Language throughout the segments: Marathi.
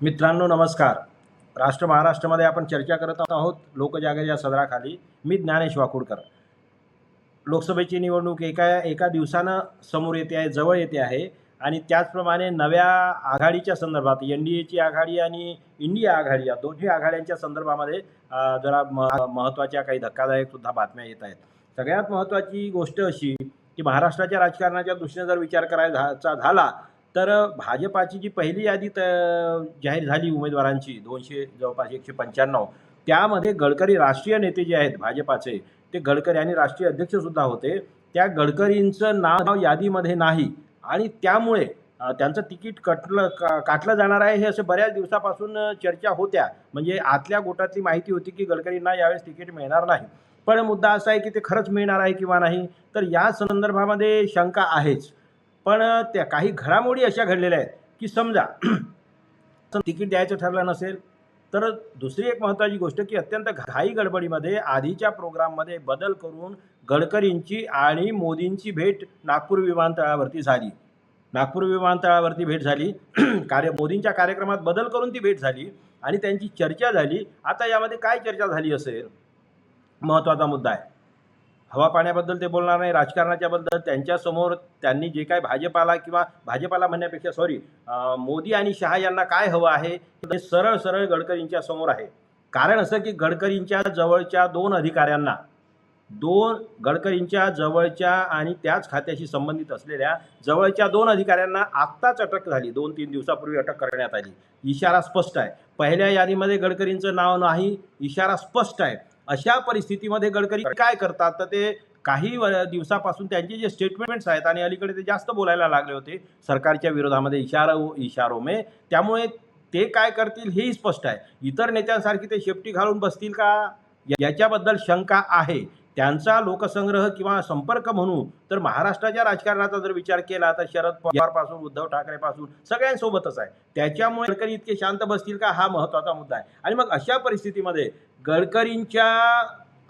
मित्रांनो नमस्कार. राष्ट्र महाराष्ट्रामध्ये आपण चर्चा करत आहोत लोकजागर या सदराखाली. मी ज्ञानेश वाकुडकर. लोकसभेची निवडणूक एका एका दिवसानं समोर येते आहे जवळ येते आहे आणि त्याचप्रमाणे नव्या आघाडीच्या संदर्भात एन डी एची आघाडी आणि इंडिया आघाडी या दोन्ही आघाड्यांच्या संदर्भामध्ये जरा म महत्त्वाच्या काही धक्कादायक सुद्धा बातम्या येत आहेत. सगळ्यात महत्त्वाची गोष्ट अशी की महाराष्ट्राच्या राजकारणाच्या दृष्टीने जर विचार करायचा झाला तर भाजपाची जी पहिली यादी त जाहीर झाली उमेदवारांची दोनशे जवळपास एकशे पंच्याण्णव. त्यामध्ये गडकरी राष्ट्रीय नेते जे आहेत भाजपाचे ते गडकरी आणि राष्ट्रीय अध्यक्षसुद्धा होते. त्या गडकरींचं नाव यादीमध्ये नाही आणि त्यामुळे त्यांचं तिकीट कटलं का काटलं जाणार आहे हे असं बऱ्याच दिवसापासून चर्चा होत्या. म्हणजे आतल्या गोटातली माहिती होती की गडकरींना यावेळेस तिकीट मिळणार नाही. पण मुद्दा असा आहे की ते खरंच मिळणार आहे किंवा नाही? तर या संदर्भामध्ये शंका आहेच. पण त्या काही घडामोडी अशा घडलेल्या आहेत की समजा तिकीट द्यायचं ठरलं नसेल तर दुसरी एक महत्त्वाची गोष्ट की अत्यंत घाई गडबडीमध्ये आधीच्या प्रोग्राममध्ये बदल करून गडकरींची आणि मोदींची भेट नागपूर विमानतळावरती झाली. नागपूर विमानतळावरती भेट झाली. कार्य मोदींच्या कार्यक्रमात बदल करून ती भेट झाली आणि त्यांची चर्चा झाली. आता यामध्ये काय चर्चा झाली असेल? महत्त्वाचा मुद्दा आहे. हवा पाण्याबद्दल ते बोलणार नाही राजकारणाच्याबद्दल त्यांच्यासमोर त्यांनी जे काय भाजपाला किंवा भाजपाला म्हणण्यापेक्षा सॉरी मोदी आणि शहा यांना काय हवं आहे हे सरळ सरळ गडकरींच्या समोर आहे. कारण असं की गडकरींच्या जवळच्या दोन अधिकाऱ्यांना दोन गडकरींच्या जवळच्या आणि त्याच खात्याशी संबंधित असलेल्या जवळच्या दोन अधिकाऱ्यांना आत्ताच अटक झाली दोन तीन दिवसापूर्वी अटक करण्यात आली. इशारा स्पष्ट आहे. पहिल्या यादीमध्ये गडकरींचं नाव नाही इशारा स्पष्ट आहे. अशा परिस्थितीमध्ये गडकरी काय करतात? तर ते काही दिवसापासून त्यांचे जे स्टेटमेंट्स आहेत आणि अलीकडे ते जास्त बोलायला लागले होते सरकारच्या विरोधामध्ये इशारा इशारो मे त्यामुळे ते काय करतील हेही स्पष्ट आहे. इतर नेत्यांसारखी ते शेपटी घालून बसतील का? याच्याबद्दल शंका आहे. त्यांचा लोकसंग्रह किंवा संपर्क म्हणू तर महाराष्ट्राच्या राजकारणाचा जर विचार केला तर शरद पवारपासून उद्धव ठाकरेपासून सगळ्यांसोबतच आहे. त्याच्यामुळे गडकरी इतके शांत बसतील का? हा महत्त्वाचा मुद्दा आहे. आणि मग अशा परिस्थितीमध्ये गडकरींच्या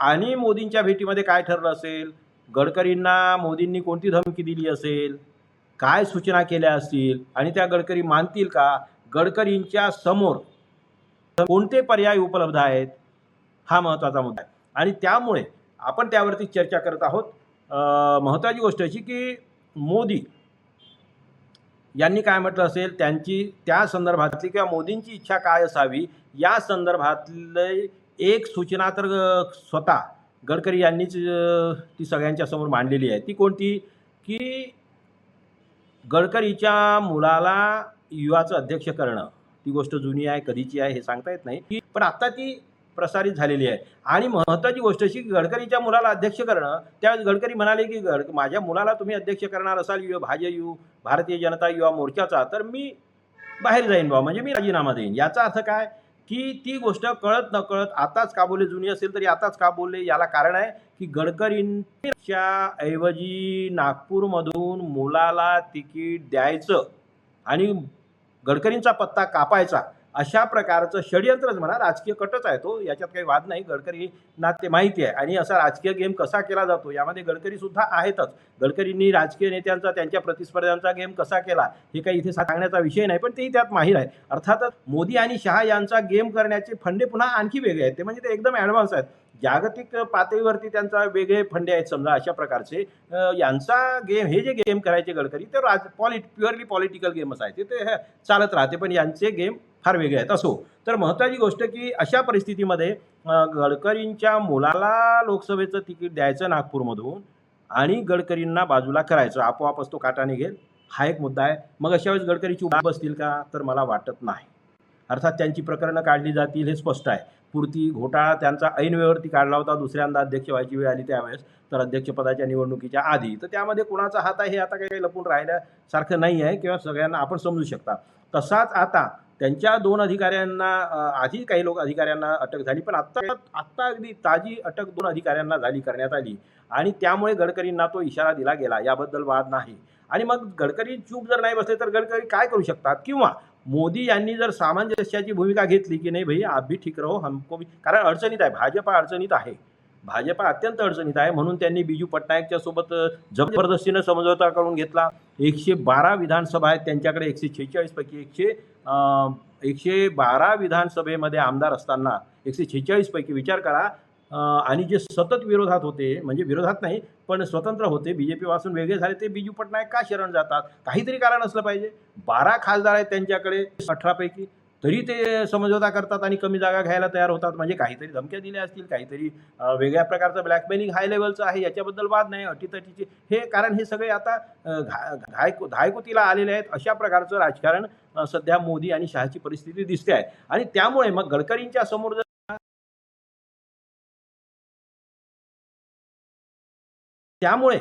आणि मोदींच्या भेटीमध्ये काय ठरलं असेल? गडकरींना मोदींनी कोणती धमकी दिली असेल? काय सूचना केल्या असतील? आणि त्या गडकरी मानतील का? गडकरींच्या समोर कोणते पर्याय उपलब्ध आहेत? हा महत्त्वाचा मुद्दा आहे. आणि त्यामुळे आपण त्यावरती चर्चा करत आहोत. महत्त्वाची गोष्ट अशी की मोदी यांनी काय म्हटलं असेल? त्यांची त्या संदर्भातली किंवा मोदींची इच्छा काय असावी? या संदर्भातले एक सूचना तर स्वतः गडकरी यांनीच ती सगळ्यांच्या समोर मांडलेली आहे. ती कोणती? की गडकरीच्या मुलाला युवाचं अध्यक्ष करणं. ती गोष्ट जुनी आहे कधीची आहे हे सांगता येत नाही. पण आत्ता ती प्रसारित झालेली आहे. आणि महत्त्वाची गोष्ट अशी की गडकरीच्या मुलाला अध्यक्ष करणं त्या गडकरी म्हणाले की गड माझ्या मुलाला तुम्ही अध्यक्ष करणार असाल यु भाजय यू भारतीय जनता युवा मोर्चाचा तर मी बाहेर जाईन बा म्हणजे मी राजीनामा देईन. याचा अर्थ काय? की ती गोष्ट कळत न कळत आताच का बोलले जुनी असेल तरी आताच का बोलले याला कारण आहे की गडकरींच्या ऐवजी नागपूरमधून मुलाला तिकीट द्यायचं आणि गडकरींचा पत्ता कापायचा अशा प्रकारचं षडयंत्रच म्हणा राजकीय कटच आहे तो. याच्यात काही वाद नाही. गडकरींना ते माहिती आहे. आणि असा राजकीय गेम कसा केला जातो? यामध्ये गडकरी सुद्धा आहेतच. गडकरींनी राजकीय नेत्यांचा त्यांच्या प्रतिस्पर्ध्यांचा गेम कसा केला? हे काही इथे सांगण्याचा विषय नाही पण तेही त्यात माहीर आहे. अर्थातच मोदी आणि शहा यांचा गेम करण्याचे फंडे पुन्हा आणखी वेगळे आहेत. ते म्हणजे ते एकदम ॲडव्हान्स आहेत. जागतिक पातळीवरती त्यांचा वेगळे फंडे आहेत समजा अशा प्रकारचे. यांचा गेम हे जे गेम करायचे गडकरी ते राज पॉलिट प्युअरली पॉलिटिकल गेमच आहे ते ते चालत राहते पण यांचे गेम फार वेगळे आहेत. असो तर महत्त्वाची गोष्ट की अशा परिस्थितीमध्ये गडकरींच्या मुलाला लोकसभेचं तिकीट द्यायचं नागपूरमधून आणि गडकरींना बाजूला करायचं. आपोआपच तो काटा निघेल हा एक मुद्दा आहे. मग अशा वेळेस गडकरीची उभा बसतील का? तर मला वाटत नाही. अर्थात त्यांची प्रकरणं काढली जातील हे स्पष्ट आहे. पुरती घोटाळा त्यांचा ऐनवेळवरती काढला होता. दुसऱ्यांदा अध्यक्ष व्हायची वेळ आली त्यावेळेस. तर अध्यक्षपदाच्या निवडणुकीच्या आधी. तर त्यामध्ये कुणाचा हात आहे हे आता काही लपून राहिल्यासारखं नाही आहे किंवा सगळ्यांना आपण समजू शकता. तसाच आता त्यांच्या दोन अधिकाऱ्यांना आधी काही लोक अधिकाऱ्यांना अटक झाली पण आत्ता आत्ता अगदी ताजी अटक दोन अधिकाऱ्यांना झाली करण्यात आली. आणि त्यामुळे गडकरींना तो इशारा दिला गेला. याबद्दल वाद नाही. आणि मग गडकरी चूप जर नाही बसले तर गडकरी काय करू शकतात? किंवा मोदी यांनी जर सामंजस्याची भूमिका घेतली की नाही भाई आप भी ठीक राहो हमको भी. कारण अडचणीत आहे भाजपा अडचणीत आहे. भाजपा अत्यंत अडचणीत आहे म्हणून त्यांनी बिजू पटनायकच्या सोबत जबरदस्तीनं समझोता करून घेतला. एकशे बारा विधानसभा आहेत त्यांच्याकडे एकशे शेहेचाळीस पैकी एकशे एकशे बारा विधानसभेमध्ये आमदार असताना एकशे छेचाळीसपैकी विचार करा आणि जे सतत विरोधात होते म्हणजे विरोधात नाही पण स्वतंत्र होते बी जे पीपासून वेगळे झाले ते बिजू पटनायक का शरण जातात? काहीतरी कारण असलं पाहिजे. बारा खासदार आहेत त्यांच्याकडे अठरापैकी तरी ते समझोता करतात आणि कमी जागा घ्यायला तयार होतात. म्हणजे काहीतरी धमक्या दिल्या असतील काहीतरी वेगळ्या प्रकारचं ब्लॅकमेलिंग हाय लेवलचं आहे याच्याबद्दल वाद नाही अटीतटीचे. हे कारण हे सगळे आता घा घायको धायकुतीला आलेले आहेत अशा प्रकारचं राजकारण सध्या मोदी आणि शहाची परिस्थिती दिसते आहे. आणि त्यामुळे मग गडकरींच्या समोर जर त्यामुळे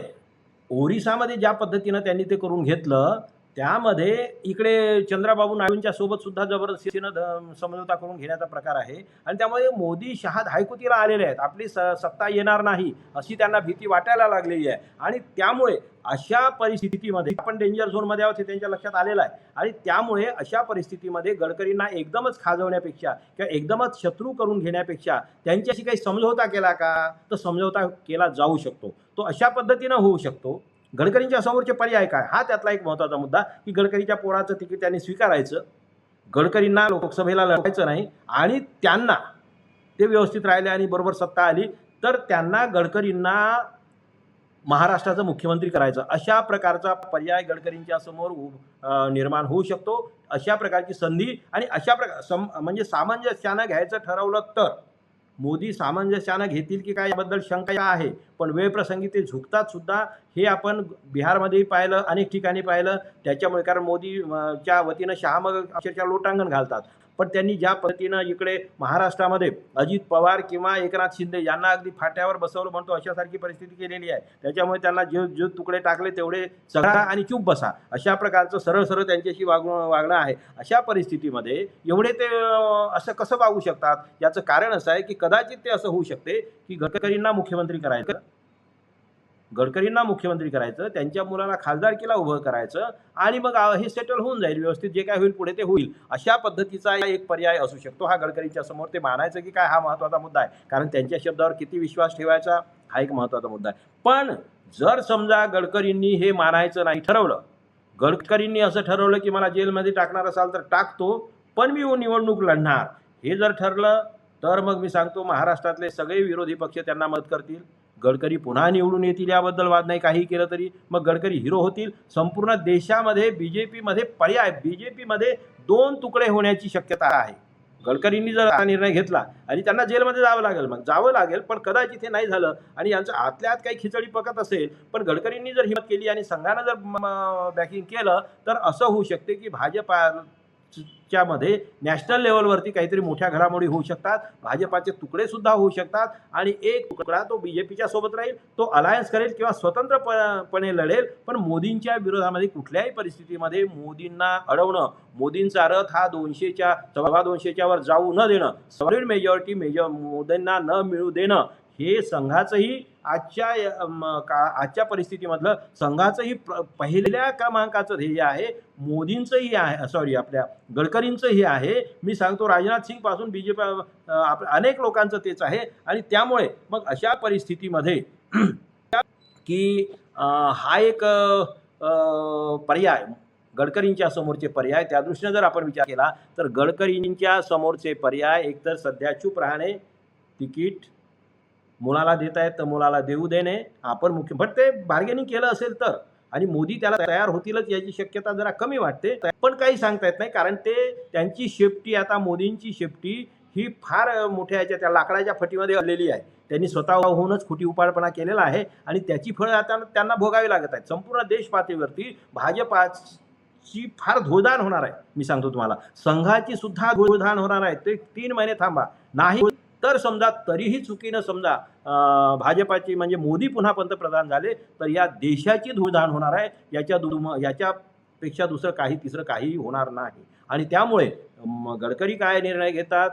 ओरिसामध्ये ज्या पद्धतीनं त्यांनी ते करून घेतलं त्यामध्ये इकडे चंद्राबाबू नायडूंच्या सोबत सुद्धा जबरदस्तीनं समझोता करून घेण्याचा प्रकार आहे. आणि त्यामुळे मोदी शहा धायकुतीला आलेले आहेत. आपली स सत्ता येणार नाही अशी त्यांना भीती वाटायला लागलेली आहे. आणि त्यामुळे अशा परिस्थितीमध्ये आपण डेंजर झोनमध्ये आहोत हे त्यांच्या लक्षात आलेलं आहे. आणि त्यामुळे अशा परिस्थितीमध्ये गडकरींना एकदमच खाजवण्यापेक्षा किंवा एकदमच शत्रू करून घेण्यापेक्षा त्यांच्याशी काही समझोता केला का? तर समझोता केला जाऊ शकतो. तो अशा पद्धतीनं होऊ शकतो. गडकरींच्या समोरचे पर्याय काय? हा त्यातला एक महत्त्वाचा मुद्दा की गडकरीच्या पोराचं तिकीट त्यांनी स्वीकारायचं. गडकरींना लोकसभेला लढायचं नाही आणि त्यांना ते व्यवस्थित राहिले आणि बरोबर सत्ता आली तर त्यांना गडकरींना महाराष्ट्राचं मुख्यमंत्री करायचं. अशा प्रकारचा पर्याय गडकरींच्या समोर निर्माण होऊ शकतो. अशा प्रकारची संधी आणि अशा प्रकार सम म्हणजे सामंजस्यानं घ्यायचं ठरवलं तर मोदी सामंजस्यानं घेतील की काय याबद्दल शंका आहे. पण वेळप्रसंगी ते झुकतात सुद्धा. हे आपण बिहारमध्येही पाहिलं अनेक ठिकाणी पाहिलं. त्याच्यामुळे कारण मोदी च्या वतीनं शहा मग अक्षरशः लोटांगण घालतात. पण त्यांनी ज्या पद्धतीनं इकडे महाराष्ट्रामध्ये अजित पवार किंवा एकनाथ शिंदे यांना अगदी फाट्यावर बसवलं म्हणतो अशासारखी परिस्थिती केलेली आहे. त्याच्यामुळे त्यांना जे जे तुकडे टाकले तेवढे चढा आणि चूप बसा. अशा प्रकारचं सरळ सरळ त्यांच्याशी वागणं वागणं आहे. अशा परिस्थितीमध्ये एवढे ते असं कसं वागू शकतात? याचं कारण असं आहे की कदाचित ते असं होऊ शकते की गडकरींना मुख्यमंत्री करायचं. गडकरींना मुख्यमंत्री करायचं त्यांच्या मुलाला खासदारकीला उभं करायचं आणि मग हे सेटल होऊन जाईल व्यवस्थित जे काय होईल पुढे ते होईल. अशा पद्धतीचा एक पर्याय असू शकतो हा गडकरींच्या समोर. ते मानायचं की काय हा महत्त्वाचा मुद्दा आहे. कारण त्यांच्या शब्दावर किती विश्वास ठेवायचा हा एक महत्त्वाचा मुद्दा आहे. पण जर समजा गडकरींनी हे मानायचं नाही ठरवलं गडकरींनी असं ठरवलं की मला जेलमध्ये टाकणार असाल तर टाकतो पण मी निवडणूक लढणार. हे जर ठरलं तर मग मी सांगतो महाराष्ट्रातले सगळे विरोधी पक्ष त्यांना मदत करतील. गडकरी पुन्हा निवडून येतील याबद्दल वाद नाही. काही केलं तरी मग गडकरी हिरो होतील. संपूर्ण देशामध्ये बी जे पीमध्ये पर्याय बी जे पीमध्ये दोन तुकडे होण्याची शक्यता आहे. गडकरींनी जर हा निर्णय घेतला आणि त्यांना जेलमध्ये जावं लागेल मग जावं लागेल पण कदाचित हे नाही झालं आणि यांचं आतल्या आत काही खिचडी पकत असेल पण गडकरींनी जर हिंमत केली आणि संघानं जर बॅकिंग केलं तर असं होऊ शकते की भाजपा च्या मध्ये नॅशनल लेवलवरती काहीतरी मोठ्या घडामोडी होऊ शकतात. भाजपाचे तुकडे सुद्धा होऊ शकतात. आणि एक तुकडा तो बी जे पीच्या सोबत राहील तो अलायन्स करेल किंवा स्वतंत्रपणे लढेल. पण मोदींच्या विरोधामध्ये कुठल्याही परिस्थितीमध्ये मोदींना अडवणं मोदींचा रथ हा दोनशेच्या सव्वा दोनशेच्या वर जाऊ न देणं सॉलिड मेजॉरिटी मेजॉ मोदींना न मिळू देणं हे संघाचंही आजच्या म, का आजच्या परिस्थितीमधलं संघाचंही प्र- पहिल्या क्रमांकाचं ध्येय आहे मोदींचंही आहे सॉरी आपल्या गडकरींचंही आहे. मी सांगतो राजनाथ सिंगपासून बी जे पी आप अनेक लोकांचं तेच आहे. आणि त्यामुळे मग अशा परिस्थितीमध्ये की हा एक पर्याय गडकरींच्या समोरचे पर्याय त्या दृष्टीने जर आपण विचार केला तर गडकरींच्या समोरचे पर्याय एकतर सध्या चूप राहणे तिकीट मुलाला देत आहेत तर मुलाला देऊ देणे. आपण मुख्य पण ते बार्गेनिंग केलं असेल तर. आणि मोदी त्याला तयार होतीलच याची शक्यता जरा कमी वाटते. पण काही सांगता येत नाही कारण ते त्यांची शेफ्टी आता मोदींची शेफ्टी ही फार मोठ्या याच्या त्या लाकडाच्या फटीमध्ये आलेली आहे. त्यांनी स्वतःहूनच खोटी उपाडपणा केलेला आहे आणि त्याची फळं आता त्यांना भोगावी लागत आहेत. संपूर्ण देश पातळीवरती भाजपाची फार धुळदाण होणार आहे. मी सांगतो तुम्हाला. संघाची सुद्धा धुळदाण होणार आहे. ते तीन महिने थांबा. नाही तर समजा तरीही चुकीनं समजा भाजपाचे म्हणजे मोदी पुन्हा पंतप्रधान झाले तर या देशाची धुळधाण होणार आहे. याच्या दुम याच्यापेक्षा दुसरं काही तिसरं काहीही होणार नाही. आणि त्यामुळे म, गडकरी काय निर्णय घेतात?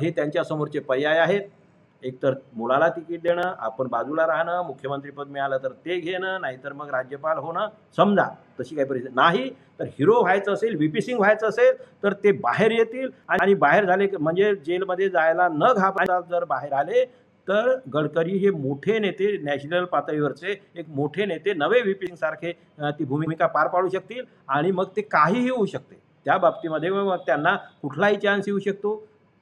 हे त्यांच्यासमोरचे पर्याय आहेत. एकतर मुलाला तिकीट देणं आपण बाजूला राहणं मुख्यमंत्रीपद मिळालं तर ते घेणं नाहीतर मग राज्यपाल होणं समजा तशी काही परिस्थिती नाही तर हिरो व्हायचं असेल व्ही पी सिंग व्हायचं असेल तर ते बाहेर येतील आणि बाहेर झाले की- म्हणजे जेलमध्ये जायला न घाबरता जर बाहेर आले तर गडकरी हे मोठे नेते नॅशनल पातळीवरचे एक मोठे नेते नवे व्ही पी ती भूमिका पार पाडू शकतील आणि मग ते काहीही होऊ शकते. त्या बाबतीमध्ये मग त्यांना कुठलाही चान्स येऊ शकतो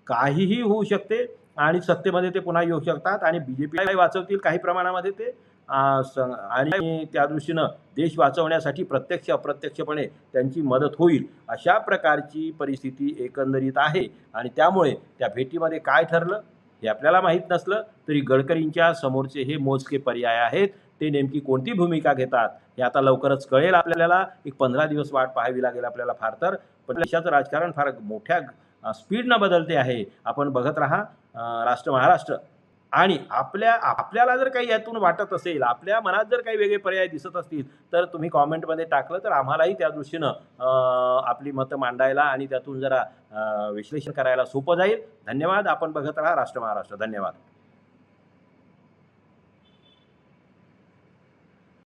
काहीही होऊ शकते. आणि सत्तेमध्ये ते पुन्हा येऊ शकतात आणि बी जे पीला वाचवतील काही प्रमाणामध्ये ते स- आणि त्या दृष्टीनं देश वाचवण्यासाठी प्रत्यक्ष अप्रत्यक्षपणे त्यांची मदत होईल अशा प्रकारची परिस्थिती एकंदरीत आहे. आणि त्यामुळे त्या भेटीमध्ये काय ठरलं हे आपल्याला माहीत नसलं तरी गडकरींच्या समोरचे हे मोजके पर्याय आहेत. ते नेमकी कोणती भूमिका घेतात हे आता लवकरच कळेल आपल्याला. एक पंधरा दिवस वाट पाहावी लागेल आपल्याला फार तर. पण देशाचं राजकारण फार मोठ्या स्पीडनं बदलते आहे. आपण बघत राहा. राष्ट्र महाराष्ट्र. आणि आपल्या आपल्याला जर काही यातून वाटत असेल आपल्या मनात जर काही वेगळे पर्याय दिसत असतील तर तुम्ही कॉमेंटमध्ये टाकलं तर आम्हालाही त्या दृष्टीनं आपली मतं मांडायला आणि त्यातून जरा विश्लेषण करायला सोपं जाईल. धन्यवाद. आपण बघत राहा राष्ट्र महाराष्ट्र. धन्यवाद.